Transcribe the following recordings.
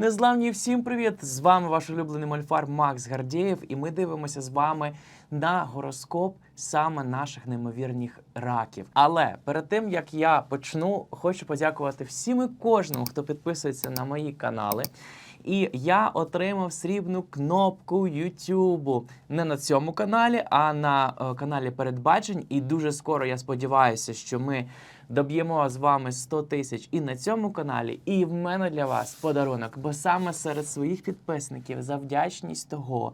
Незламні всім привіт! З вами ваш улюблений мольфар Макс Гардєєв, і ми дивимося з вами на гороскоп саме наших неймовірних раків. Але перед тим як я почну, хочу подякувати всім і кожному, хто підписується на мої канали. І я отримав срібну кнопку Ютубу не на цьому каналі, а на е, каналі Передбачень. І дуже скоро я сподіваюся, що ми доб'ємо з вами 100 тисяч і на цьому каналі. І в мене для вас подарунок, бо саме серед своїх підписників за вдячність того,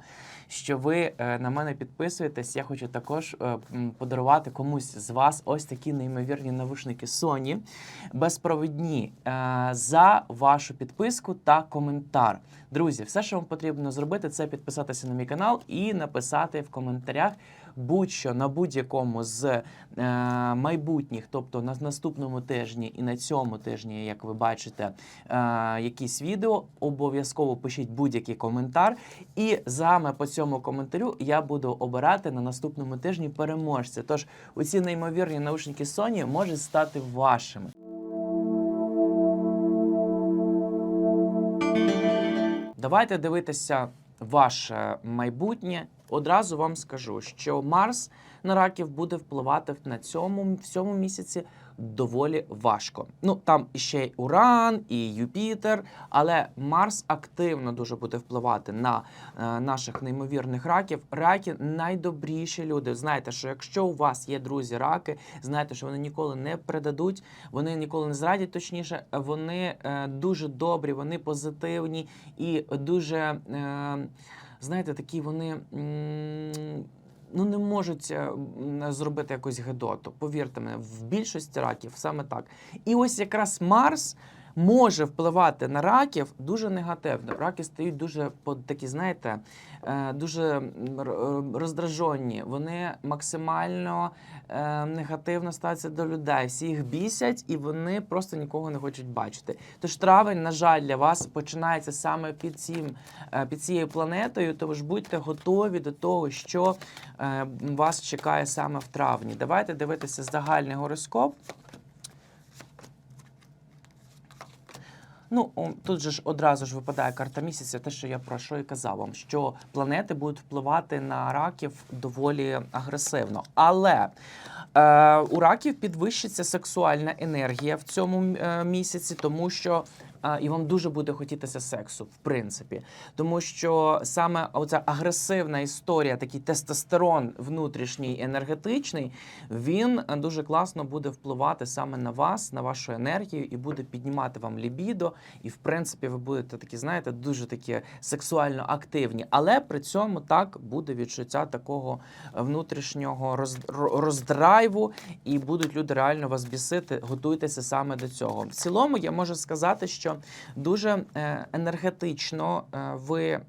що ви е, на мене підписуєтесь, я хочу також е, подарувати комусь з вас ось такі неймовірні навушники Sony безпровідні е, за вашу підписку та коментар. Друзі, все, що вам потрібно зробити, це підписатися на мій канал і написати в коментарях будь-що на будь-якому з е, майбутніх, тобто на наступному тижні і на цьому тижні, як ви бачите, е, якісь відео, обов'язково пишіть будь-який коментар. І саме по цьому коментарю я буду обирати на наступному тижні переможця. Тож оці неймовірні наушники Sony можуть стати вашими. Давайте дивитися ваше майбутнє. Одразу вам скажу, що Марс на раків буде впливати на цьому в цьому місяці доволі важко. Ну там іще й Уран, і Юпітер, але Марс активно дуже буде впливати на е, наших неймовірних раків. Раки найдобріші люди. Знаєте, що якщо у вас є друзі раки, знаєте, що вони ніколи не предадуть, вони ніколи не зрадять. Точніше, вони е, дуже добрі, вони позитивні і дуже. Е, знаєте, такі вони. Ну, не можуть е, зробити якусь гедоту. Повірте мене, в більшості раків саме так. І ось якраз Марс може впливати на раків дуже негативно. Раки стають дуже такі, знаєте, е, дуже е, роздражені. Вони максимально е, негативно ставляться до людей. Всі їх бісять, і вони просто нікого не хочуть бачити. Тож травень, на жаль, для вас починається саме під цим під цією планетою. Тож будьте готові до того, що вас чекає саме в травні. Давайте дивитися загальний гороскоп. Ну, тут же ж одразу ж випадає карта місяця, те, що я про що і казав вам, що планети будуть впливати на раків доволі агресивно. Але е, у раків підвищиться сексуальна енергія в цьому е, місяці, тому що. І вам дуже буде хотітися сексу, в принципі, тому що саме оця агресивна історія, такий тестостерон внутрішній енергетичний, він дуже класно буде впливати саме на вас, на вашу енергію, і буде піднімати вам лібідо. І в принципі, ви будете такі, знаєте, дуже такі сексуально активні. Але при цьому так буде відчуття такого внутрішнього роз, роздрайву, і будуть люди реально вас бісити. Готуйтеся саме до цього. В цілому я можу сказати, що дуже е, енергетично е, ви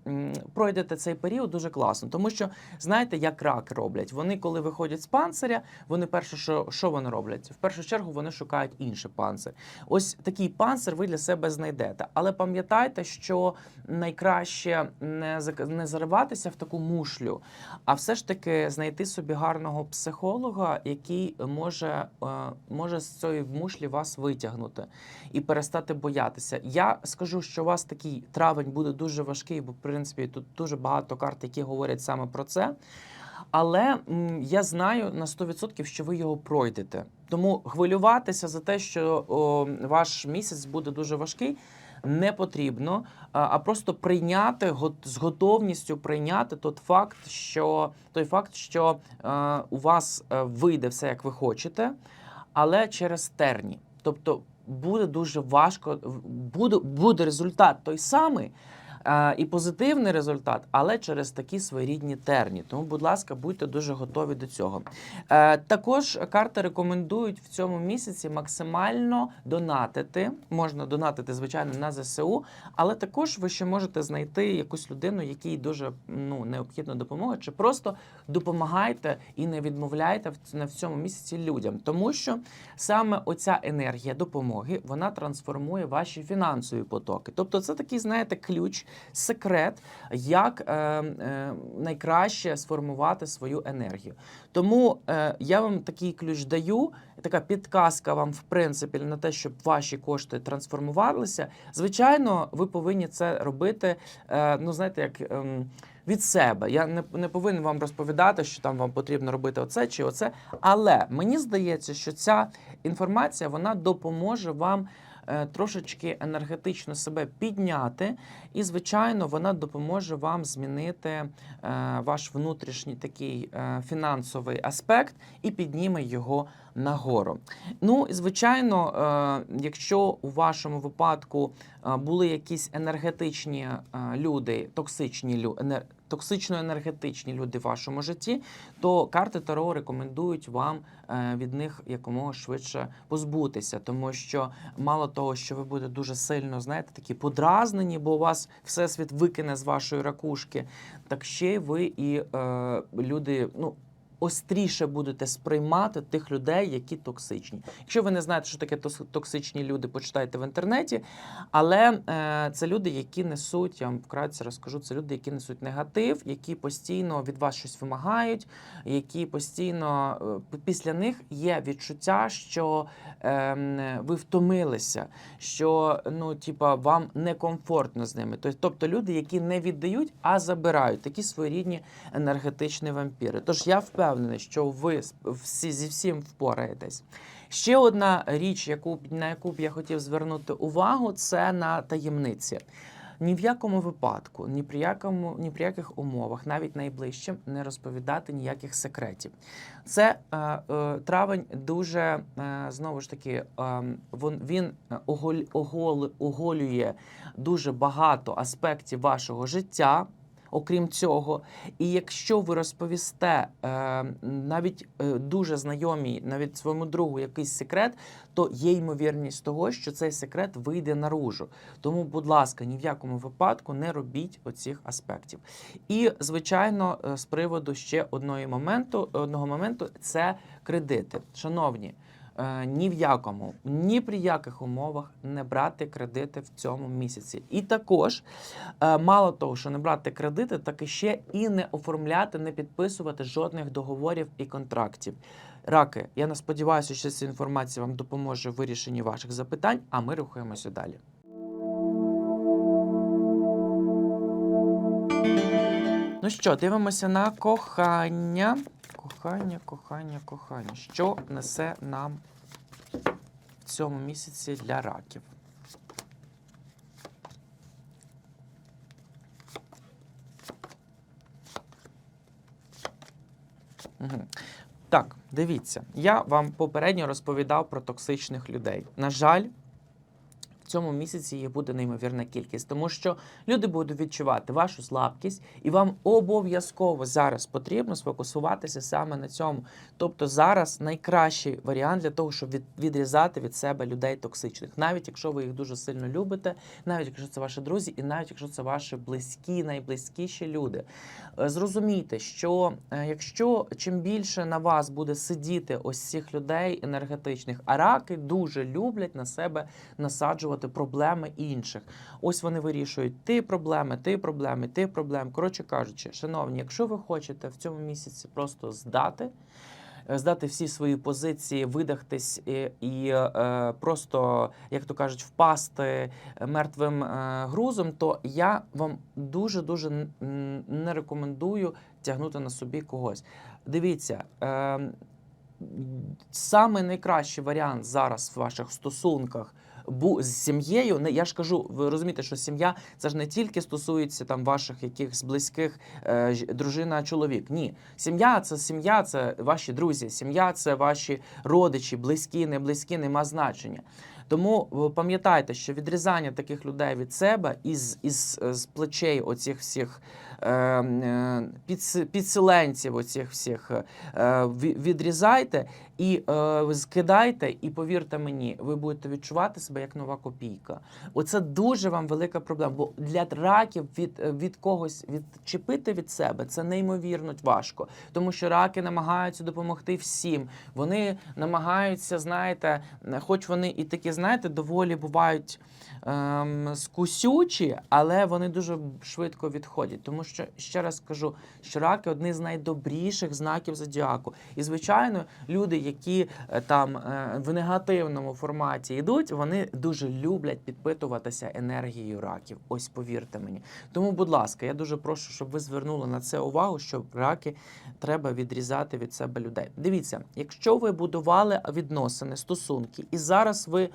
пройдете цей період дуже класно, тому що знаєте, як рак роблять. Вони, коли виходять з панциря, вони перше, що, що вони роблять? В першу чергу вони шукають інший панцир. Ось такий панцир ви для себе знайдете. Але пам'ятайте, що найкраще не не зариватися в таку мушлю, а все ж таки знайти собі гарного психолога, який може, е, може з цієї мушлі вас витягнути і перестати боятися. Я скажу, що у вас такий травень буде дуже важкий, бо в принципі тут дуже багато карт, які говорять саме про це. Але м, я знаю на 100%, що ви його пройдете. Тому хвилюватися за те, що о, ваш місяць буде дуже важкий, не потрібно, а а просто прийняти гот- з готовністю прийняти той факт, що той факт, що е, у вас е, вийде все, як ви хочете, але через терні. Тобто буде дуже важко, буде, буде результат той самий. І позитивний результат, але через такі своєрідні терні. Тому, будь ласка, будьте дуже готові до цього. Е, Також карти рекомендують в цьому місяці максимально донатити. Можна донатити, звичайно, на ЗСУ, але також ви ще можете знайти якусь людину, якій дуже ну, необхідна допомога, чи просто допомагайте і не відмовляйте на в цьому місяці людям, тому що саме оця енергія допомоги вона трансформує ваші фінансові потоки. Тобто, це такий, знаєте, ключ, секрет, як е, е, найкраще сформувати свою енергію. Тому е, я вам такий ключ даю, така підказка вам, в принципі, на те, щоб ваші кошти трансформувалися. Звичайно, ви повинні це робити. Е, ну, знаєте, як. ем, від себе я не, не повинен вам розповідати, що там вам потрібно робити оце чи оце. Але мені здається, що ця інформація вона допоможе вам е, трошечки енергетично себе підняти, і, звичайно, вона допоможе вам змінити е, ваш внутрішній такий е, фінансовий аспект і підніме його нагору. Ну і звичайно, е, якщо у вашому випадку е, були якісь енергетичні е, люди, токсичні лю, енер, токсично-енергетичні люди в вашому житті, то карти Таро рекомендують вам е, від них якомога швидше позбутися, тому що мало того, що ви будете дуже сильно, знаєте, такі подразнені, бо у вас всесвіт викине з вашої ракушки, так ще ви і е, люди, ну. Остріше будете сприймати тих людей, які токсичні. Якщо ви не знаєте, що таке токсичні люди, почитайте в інтернеті. Але е, це люди, які несуть, я вам вкратце розкажу, це люди, які несуть негатив, які постійно від вас щось вимагають, які постійно е, після них є відчуття, що е, ви втомилися, що ну, типа, вам некомфортно з ними. Тоб- Тобто люди, які не віддають, а забирають, такі своєрідні енергетичні вампіри. Тож я впевнений, що ви всі зі всім впораєтесь. Ще одна річ, яку на яку б я хотів звернути увагу, це на таємниці. Ні в якому випадку, ні при якому, ні при яких умовах, навіть найближчим, не розповідати ніяких секретів. Це е, е, травень дуже е, знову ж таки, е, він, е, оголь, оголює дуже багато аспектів вашого життя. Окрім цього, і якщо ви розповісте е, навіть е, дуже знайомій, навіть своєму другу якийсь секрет, то є ймовірність того, що цей секрет вийде наружу. Тому, будь ласка, ні в якому випадку не робіть оцих аспектів. І, звичайно, е, з приводу ще одного моменту, одного моменту це кредити. Шановні. Е, Ні в якому, ні при яких умовах не брати кредити в цьому місяці. І також Е, Мало того, що не брати кредити, так і ще і не оформляти, не підписувати жодних договорів і контрактів. Раки, я не сподіваюся, що ця інформація вам допоможе в вирішенні ваших запитань, а ми рухаємося далі. Ну що, дивимося на кохання. Кохання, кохання, кохання. Що несе нам в цьому місяці для раків? Так, дивіться, я вам попередньо розповідав про токсичних людей. На жаль, цьому місяці їх буде неймовірна кількість, тому що люди будуть відчувати вашу слабкість, і вам обов'язково зараз потрібно сфокусуватися саме на цьому. Тобто зараз найкращий варіант для того, щоб від, відрізати від себе людей токсичних, навіть якщо ви їх дуже сильно любите, навіть якщо це ваші друзі, і навіть якщо це ваші близькі, найблизькіші люди. Е, Зрозумійте, що е, якщо чим більше на вас буде сидіти ось цих людей енергетичних, а раки дуже люблять на себе насаджувати проблеми інших. Ось вони вирішують ти проблеми, ти проблеми, ти проблеми. Коротше кажучи, шановні, якщо ви хочете в цьому місяці просто здати. е, Здати всі свої позиції, видахтись і, і е, просто, як то кажуть, впасти мертвим е, грузом, то я вам дуже дуже не рекомендую тягнути на собі когось. Дивіться, е, саме найкращий варіант зараз в ваших стосунках. Бу з сім'єю, не я ж кажу, ви розумієте, що сім'я це ж не тільки стосується там ваших якихось близьких е, дружина, чоловік. Ні, сім'я це сім'я, це ваші друзі, сім'я це ваші родичі, близькі, не близькі, нема значення. Тому пам'ятайте, що відрізання таких людей від себе із, із, з плечей оцих всіх е, е, підселенців, оцих всіх е, відрізайте і е, скидайте, і повірте мені, ви будете відчувати себе як нова копійка. Оце дуже вам велика проблема. Бо для раків від, е, від когось відчепити від себе це неймовірно важко, тому що раки намагаються допомогти всім. Вони намагаються, знаєте, е, хоч вони і такі, знаєте, доволі бувають ем, скусючі, але вони дуже швидко відходять. Тому що ще раз кажу, що раки одні з найдобріших знаків зодіаку. І звичайно, люди, які е, там е, в негативному форматі йдуть, вони дуже люблять підпитуватися енергією раків. Ось повірте мені. Тому, будь ласка, я дуже прошу, щоб ви звернули на це увагу, що раки треба відрізати від себе людей. Дивіться, якщо ви будували відносини, стосунки, і зараз ви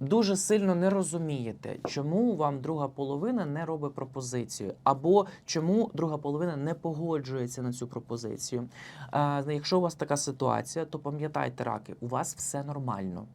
дуже сильно не розумієте, чому вам друга половина не робить пропозицію, або чому друга половина не погоджується на цю пропозицію. А, якщо у вас така ситуація, то пам'ятайте, раки, у вас все нормально.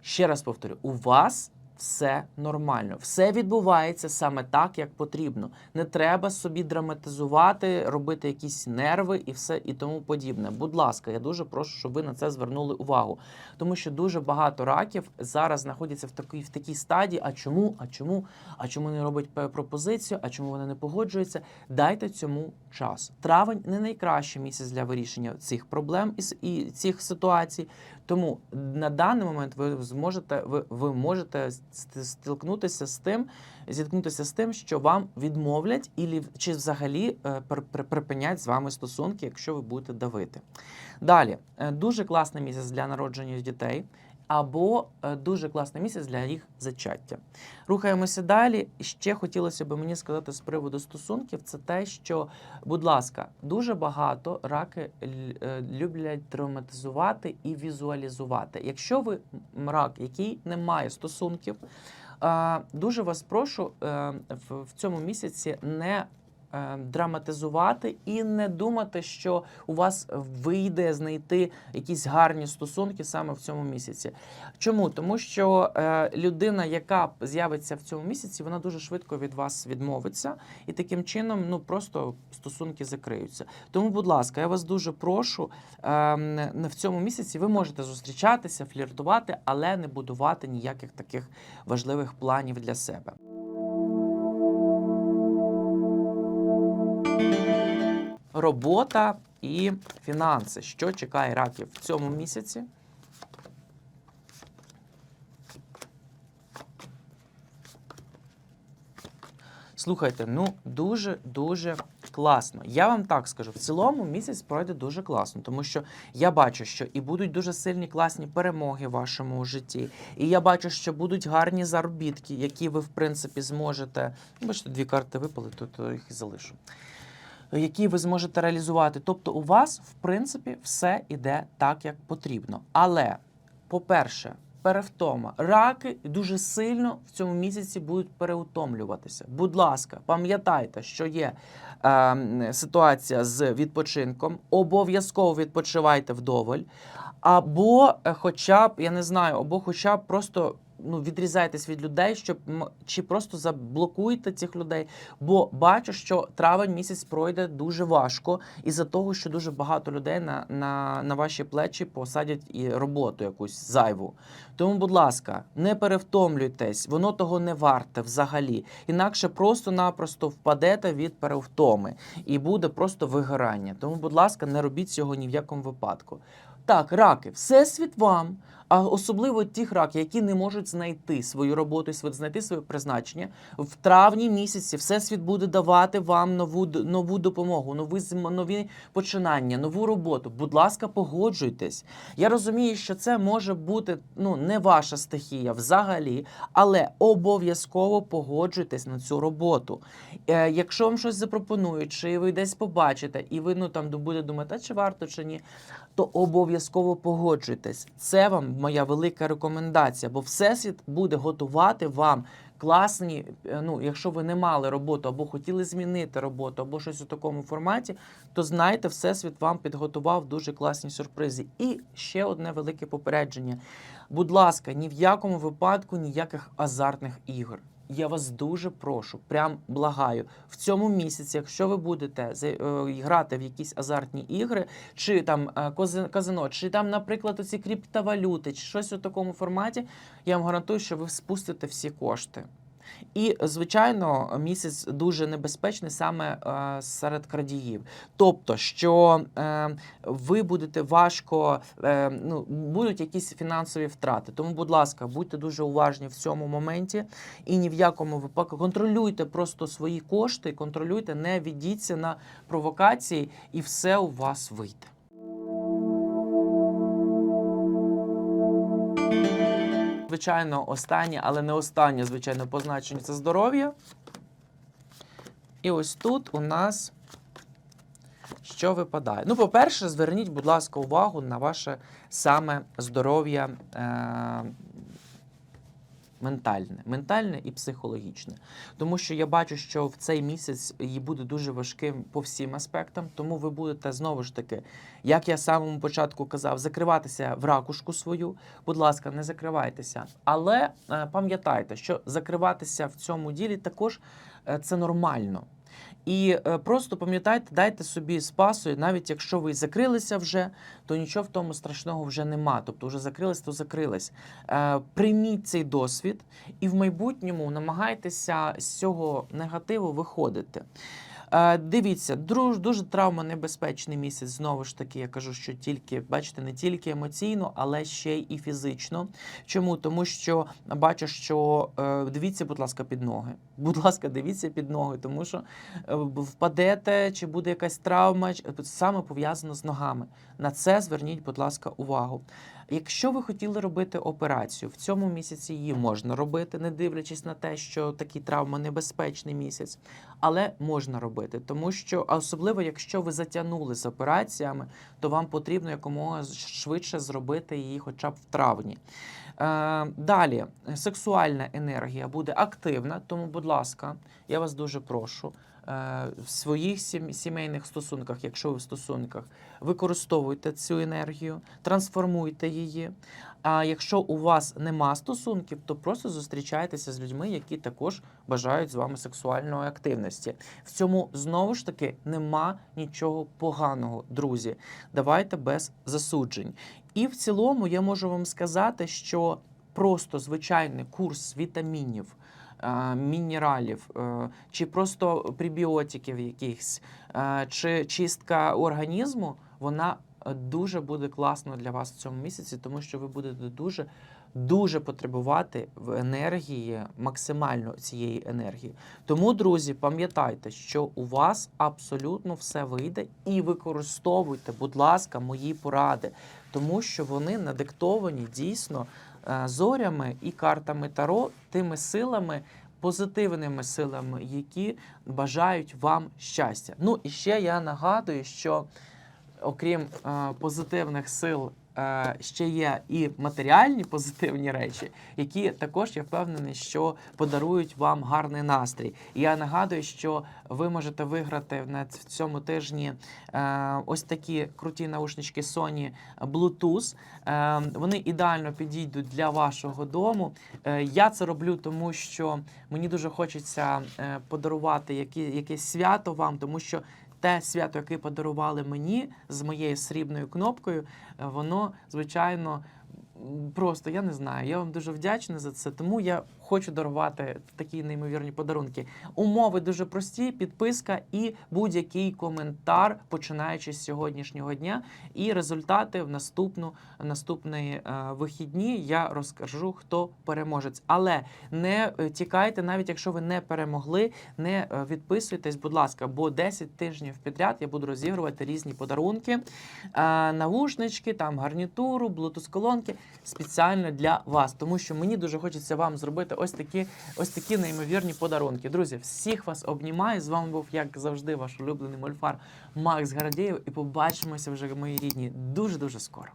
Ще раз повторю, у вас все нормально, все відбувається саме так, як потрібно. Не треба собі драматизувати, робити якісь нерви і все і тому подібне. Будь ласка, я дуже прошу, щоб ви на це звернули увагу, тому що дуже багато раків зараз знаходяться в такій в такій стадії. А чому? А чому? А чому не робить пропозицію? А чому вони не погоджуються? Дайте цьому час. Травень не найкращий місяць для вирішення цих проблем і цих ситуацій. Тому на даний момент ви зможете, ви, ви можете ст- стикнутися з тим, зіткнутися з тим, що вам відмовлять, і чи взагалі е, пр- пр- припинять з вами стосунки, якщо ви будете давити. Далі, е, дуже класний місяць для народження дітей. Або е, дуже класний місяць для їх зачаття. Рухаємося далі. Ще хотілося б мені сказати з приводу стосунків, це те, що, будь ласка, дуже багато раки е, люблять драматизувати і візуалізувати. Якщо ви рак, який не має стосунків, е, дуже вас прошу в, цьому місяці не драматизувати і не думати, що у вас вийде знайти якісь гарні стосунки саме в цьому місяці. Чому? Тому що е, людина, яка з'явиться в цьому місяці, вона дуже швидко від вас відмовиться, і таким чином ну просто стосунки закриються. Тому, будь ласка, я вас дуже прошу е, в цьому місяці ви можете зустрічатися, фліртувати, але не будувати ніяких таких важливих планів для себе. Робота і фінанси. Що чекає раків в цьому місяці? Слухайте, ну дуже дуже класно. Я вам так скажу, в цілому місяць пройде дуже класно, тому що я бачу, що і будуть дуже сильні класні перемоги в вашому житті. І я бачу, що будуть гарні заробітки, які ви в принципі зможете. Бачите, дві карти випали, то їх і залишу. Які ви зможете реалізувати. Тобто, у вас, в принципі, все іде так, як потрібно. Але, по-перше, перевтома. Раки дуже сильно в цьому місяці будуть переутомлюватися. Будь ласка, пам'ятайте, що є е, ситуація з відпочинком. Обов'язково відпочивайте вдоволь. Або, е, хоча б, я не знаю, або хоча б просто. Ну, відрізайтесь від людей, щоб чи просто заблокуйте цих людей. Бо бачу, що травень місяць пройде дуже важко, із-за того, що дуже багато людей на, на, на ваші плечі посадять і роботу якусь зайву. Тому, будь ласка, не перевтомлюйтесь, воно того не варте взагалі. Інакше просто-напросто впадете від перевтоми і буде просто вигорання. Тому, будь ласка, не робіть цього ні в якому випадку. Так, раки, всесвіт вам, а особливо ті раки, які не можуть знайти свою роботу, знайти своє призначення. В травні місяці всесвіт буде давати вам нову нову допомогу, нові нові починання, нову роботу. Будь ласка, погоджуйтесь. Я розумію, що це може бути ну не ваша стихія взагалі, але обов'язково погоджуйтесь на цю роботу. Е, якщо вам щось запропонують, чи ви десь побачите, і ви ну там будете думати, чи варто чи ні, то обов'язково погоджуйтесь. Це вам моя велика рекомендація, бо всесвіт буде готувати вам. Класні, е, ну якщо ви не мали роботу або хотіли змінити роботу, або щось у такому форматі, то знайте, всесвіт вам підготував дуже класні сюрпризи. І ще одне велике попередження. Будь ласка, ні в якому випадку ніяких азартних ігор. Я вас дуже прошу, прям благаю, в цьому місяці, якщо ви будете е, грати в якісь азартні ігри, чи там е, казино, чи там, наприклад, оці криптовалюти, чи щось у такому форматі, я вам гарантую, що ви спустите всі кошти. І, звичайно, місяць дуже небезпечний саме е, серед крадіїв. Тобто, що е, ви будете важко, е, ну, будуть якісь фінансові втрати. Тому, будь ласка, будьте дуже уважні в цьому моменті і ні в якому випадку контролюйте просто свої кошти, контролюйте, не ведіться на провокації, і все у вас вийде. Звичайно, останнє, але не останнє, звичайно, позначення це здоров'я. І ось тут у нас що випадає. Ну, по-перше, зверніть, будь ласка, увагу на ваше саме здоров'я е- ментальне, ментальне і психологічне. Тому що я бачу, що в цей місяць їй буде дуже важким по всім аспектам, тому ви будете знову ж таки, як я самому початку казав, закриватися в ракушку свою. Будь ласка, не закривайтеся. Але е, пам'ятайте, що закриватися в цьому ділі також е, це нормально. І е, просто пам'ятайте, дайте собі спасу, і навіть якщо ви закрилися вже, то нічого в тому страшного вже нема. Тобто, вже закрились, то закрились. Е, прийміть цей досвід і в майбутньому намагайтеся з цього негативу виходити. Дивіться, друж, дуже травмонебезпечний місяць. Знову ж таки, я кажу, що тільки, бачите, не тільки емоційно, але ще й фізично. Чому? Тому що бачу, що е, дивіться, будь ласка, під ноги. Будь ласка, дивіться під ноги, тому що е, впадете, чи буде якась травма, саме пов'язано з ногами. На це зверніть, будь ласка, увагу. Якщо ви хотіли робити операцію, в цьому місяці її можна робити, не дивлячись на те, що такий травмонебезпечний місяць, але можна робити, тому що особливо, якщо ви затягнули з операціями, то вам потрібно якомога швидше зробити її, хоча б в травні. Е, далі, сексуальна енергія буде активна, тому, будь ласка, я вас дуже прошу. е, В своїх сімейних стосунках, якщо ви в стосунках, використовуйте цю енергію, трансформуйте її. А якщо у вас нема стосунків, то просто зустрічайтеся з людьми, які також бажають з вами сексуальної активності. В цьому знову ж таки нема нічого поганого, друзі. Давайте без засуджень. І в цілому я можу вам сказати, що просто звичайний курс вітамінів. е, Мінералів, е, чи просто прибіотиків якихось, е, чи чистка організму, вона дуже буде класно для вас в цьому місяці, тому що ви будете дуже дуже потребувати в енергії, максимально цієї енергії. Тому, друзі, пам'ятайте, що у вас абсолютно все вийде, і використовуйте, будь ласка, мої поради, тому що вони надиктовані дійсно е, зорями і картами Таро, тими силами. Позитивними силами, які бажають вам щастя. Ну і ще я нагадую, що окрім е, позитивних сил, е, ще є і матеріальні позитивні речі, які також я впевнений, що подарують вам гарний настрій. І я нагадую, що ви можете виграти в цьому тижні е, ось такі круті наушнички Sony Bluetooth. Вони ідеально підійдуть для вашого дому. Я це роблю, тому що мені дуже хочеться подарувати якесь свято вам, тому що те свято, яке подарували мені з моєю срібною кнопкою, е, воно звичайно. Просто я не знаю. Я вам дуже вдячна за це. Тому я хочу дарувати такі неймовірні подарунки. Умови дуже прості: підписка і будь-який коментар, починаючи з сьогоднішнього дня. І результати в наступну наступні е, вихідні я розкажу, хто переможець. Але не е, тікайте, навіть якщо ви не перемогли, не е, відписуйтесь, будь ласка, бо 10 тижнів підряд я буду розігрувати різні подарунки, навушнички, там гарнітуру, блутуз-колонки спеціально для вас, тому що мені дуже хочеться вам зробити ось такі, ось такі неймовірні подарунки. Друзі, всіх вас обнімаю. З вами був, як завжди, ваш улюблений мольфар Макс Гордєєв. І побачимося вже, мої рідні, дуже дуже скоро.